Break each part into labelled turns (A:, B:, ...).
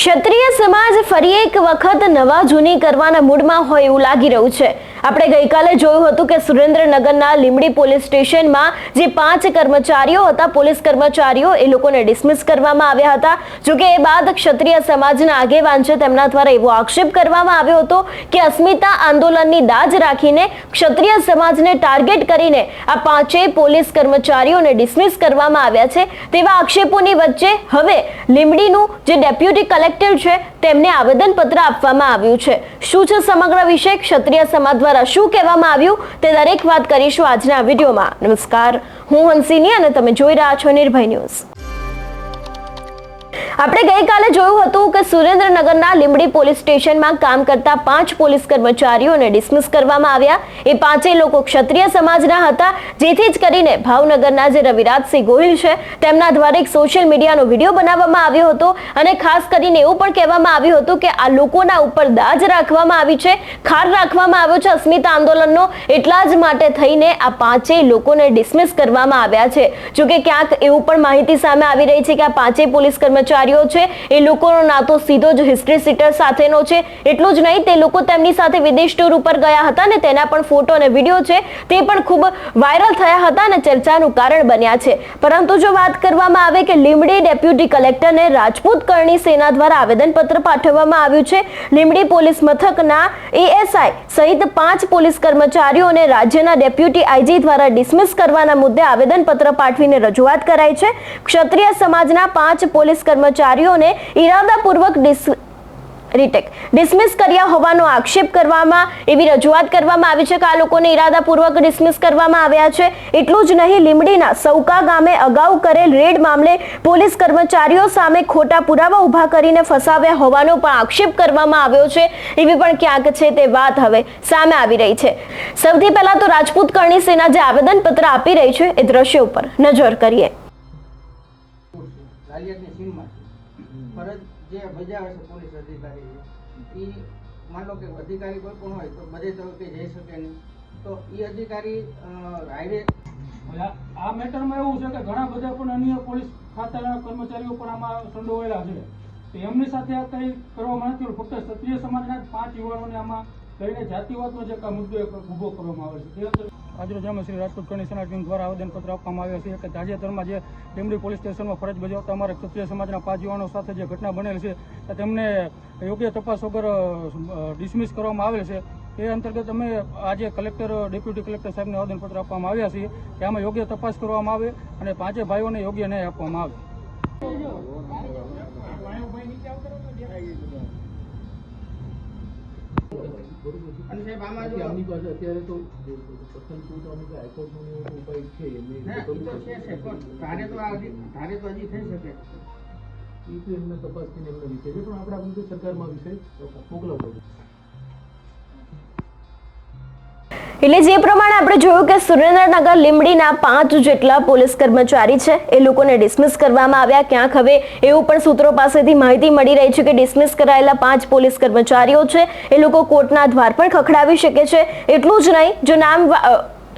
A: ક્ષત્રિય સમાજ ફરી એક વખત નવા જૂની કરવાના મૂડમાં હોય એવું લાગી રહ્યું છે. આપણે ગઈકાલે જોયું હતું કે સુરેન્દ્રનગરના લીમડી પોલીસ સ્ટેશનમાં જે પાંચ કર્મચારીઓ હતા, પોલીસ કર્મચારીઓ એ લોકોને ડિસમિસ કરવામાં આવ્યા હતા. જોકે એ બાદ ક્ષત્રિય સમાજના આગેવાન છે, તેમના દ્વારા એવો આક્ષેપ કરવામાં આવ્યો હતો કે અસ્મિતા આંદોલનની દાજ રાખીને ક્ષત્રિય સમાજને ટાર્ગેટ કરીને આ પાંચેય પોલીસ કર્મચારીઓને ડિસમિસ કરવામાં આવ્યા છે. તેવા આક્ષેપોની વચ્ચે હવે લીંબડીનું જે ડેપ્યુટી કલેક્ટર છે, તેમને આવેદનપત્ર આપવામાં આવ્યું છે. શું છે સમગ્ર વિષય? ક્ષત્રિય સમાજ દ્વારા શું કહેવામાં આવ્યું? તે દરેક વાત કરીશું આજના વિડીયોમાં. નમસ્કાર. હું હંસિની અને તમે જોઈ રહ્યા છો નિર્ભય ન્યૂઝ. આપણે ગઈકાલે જોયું હતું કે સુરેન્દ્રનગરના લીંબડી પોલીસ સ્ટેશનમાં કામ કરતા પાંચ પોલીસ કર્મચારીઓને ડિસમિસ કરવામાં આવ્યા. એ પાંચેય લોકો ક્ષત્રિય સમાજના હતા, જેથી જ કરીને ભાવનગરના જે રવિરાજસિંહ ગોહિલ છે, તેમના દ્વારા એક સોશિયલ મીડિયાનો વીડિયો બનાવવામાં આવ્યો હતો અને ખાસ કરીને એવું પણ કહેવામાં આવ્યું હતું કે આ લોકોના ઉપર દાજ રાખવામાં આવી છે, ખાર રાખવામાં આવ્યો છે અસ્મિતા આંદોલનનો. એટલા જ માટે થઈને આ પાંચેય લોકોને ડિસમિસ કરવામાં આવ્યા છે. જોકે ક્યાંક એવું પણ માહિતી સામે આવી રહી છે કે આ પાંચેય પોલીસ કર્મચારીઓ છે. એ લોકોનો નાતો સીધો જ હિસ્ટ્રી સીટર સાથેનો છે. એટલું જ નહીં, તે લોકો તેમની સાથે વિદેશ ટૂર ઉપર ગયા હતા ને તેના પણ ફોટો અને વીડિયો છે. તે પણ ખૂબ વાયરલ થયા હતા અને ચર્ચાનું કારણ બન્યા છે. પરંતુ જો વાત કરવામાં આવે કે લીમડી ડેપ્યુટી કલેક્ટરને રાજપૂત કરણી સેના દ્વારા આવેદનપત્ર પાઠવવામાં આવ્યું છે લીમડી પોલીસ મથકના એએસઆઈ સહિત પાંચ પોલીસ કર્મચારીઓને રાજ્યના ડેપ્યુટી આઈજી દ્વારા ડિસમિસ કરવાના મુદ્દે આવેદનપત્ર પાઠવીને રજૂઆત કરાઈ છે. ક્ષત્રિય સમાજના પાંચ પોલીસ કર્મચારીઓને ઈરાદાપૂર્વક ડિસ રીટેક ડિસમિસ કર્યા હોવાનો આક્ષેપ કરવામાં, એવી રજૂઆત કરવામાં આવી છે કે આ લોકોને ઇરાદાપૂર્વક ડિસમિસ કરવામાં આવ્યા છે. એટલું જ નહીં, લીંબડીના સૌકા ગામે અગાઉ કરેલ રેડ મામલે પોલીસ કર્મચારીઓ સામે ખોટા પુરાવા ઊભા કરીને ફસાવ્યા હોવાનો પણ આક્ષેપ કરવામાં આવ્યો છે. એવી પણ ક્યાંક છે તે વાત હવે સામે આવી રહી છે. સૌથી પહેલા તો રાજપૂત કરણી સેના જે આવેદનપત્ર આપી રહી છે એ દ્રશ્ય ઉપર નજર કરીએ.
B: જે બજાવે છે પોલીસ અધિકારી એ માન લો કે અધિકારી કોઈ પણ હોય તો બધે તબક્કે જઈ શકે નહીં. તો એ અધિકારી હાઈવે
C: આ- મેટરમાં એવું છે કે ઘણા બધા પણ અન્ય પોલીસ ખાતાના કર્મચારીઓ પણ આમાં સંડોવાયેલા છે. તો એમની સાથે આ કંઈ કરવામાં નથી ફક્ત ક્ષત્રિય સમાજના પાંચ યુવાનોને આમાં લઈને જાતિવાદનો જે મુદ્દો ઊભો કરવામાં આવે છે. આજરોજ શ્રી રાજકોટ સેના ટીમ દ્વારા આવેદનપત્ર આપવામાં આવ્યા છે કે તાજેતરમાં જે લીંબડી પોલીસ સ્ટેશનમાં ફરજ બજાવતા અમારા ક્ષત્રિય સમાજના પાંચ યુવાનો સાથે જે ઘટના બનેલ છે તેમને યોગ્ય તપાસ વગર ડિસમિસ કરવામાં આવેલ છે. એ અંતર્ગત અમે આજે કલેક્ટર, ડેપ્યુટી કલેક્ટર સાહેબને આવેદનપત્ર આપવામાં આવ્યા છીએ કે આમાં યોગ્ય તપાસ કરવામાં આવે અને પાંચે ભાઈઓને યોગ્ય ન્યાય આપવામાં આવે.
B: અને સાહેબ આમાં જો
D: આમની પાસે અત્યારે તો પસંદ છું તો અમે હાઈકોર્ટનો ઉપાય છે એમને
B: એ તો છે છે પણ તારે તો આ તારે ધારે તો હજી થઈ શકે.
D: એ તો એમને તપાસ કરીને એમના વિષય છે પણ આપણે આ બધું સરકારમાં વિષય મોકલાવવો
A: એટલે જે પ્રમાણે આપણે જોયું કે સુરેન્દ્રનગર લીમડીના પાંચ જેટલા પોલીસ કર્મચારી છે, એ લોકોને ડિસમિસ કરવામાં આવ્યા. ક્યાંક હવે એવું પણ સૂત્રો પાસેથી માહિતી મળી રહી છે કે ડિસમિસ કરાયેલા પાંચ પોલીસ કર્મચારીઓ છે. એ લોકો કોર્ટના દ્વાર પણ ખખડાવી શકે છે. એટલું જ નહીં, જો નામ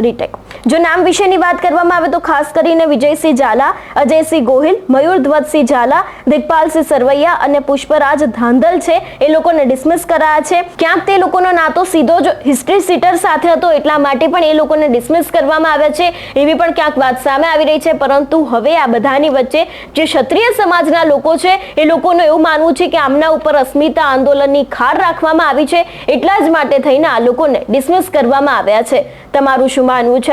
A: રીટેક જો નામ વિશેની વાત કરવામાં આવે તો ખાસ કરીને વિજયસિંહ ઝાલા, અજયસિંહ ગોહિલ, મયુર ધ્વજસિંહ ઝાલા, દિગપાલસિંહ સરવૈયા અને પુષ્પરાજ ધાંધલ છે. એ લોકોને ડિસમિસ કરાયા છે. ક્યાંક તે લોકોનો નાતો સીધો જ હિસ્ટ્રી સીટર સાથે હતો, એટલા માટે પણ એ લોકોને ડિસમિસ કરવામાં આવ્યા છે. એવી પણ ક્યાંક વાત સામે આવી રહી છે. પરંતુ હવે આ બધાની વચ્ચે જે ક્ષત્રિય સમાજના લોકો છે, એ લોકોનું એવું માનવું છે કે આમના ઉપર અસ્મિતા આંદોલનની ખાર રાખવામાં આવી છે. એટલા જ માટે થઈને આ લોકોને ડિસમિસ કરવામાં આવ્યા છે. તમારું શું માનવું છે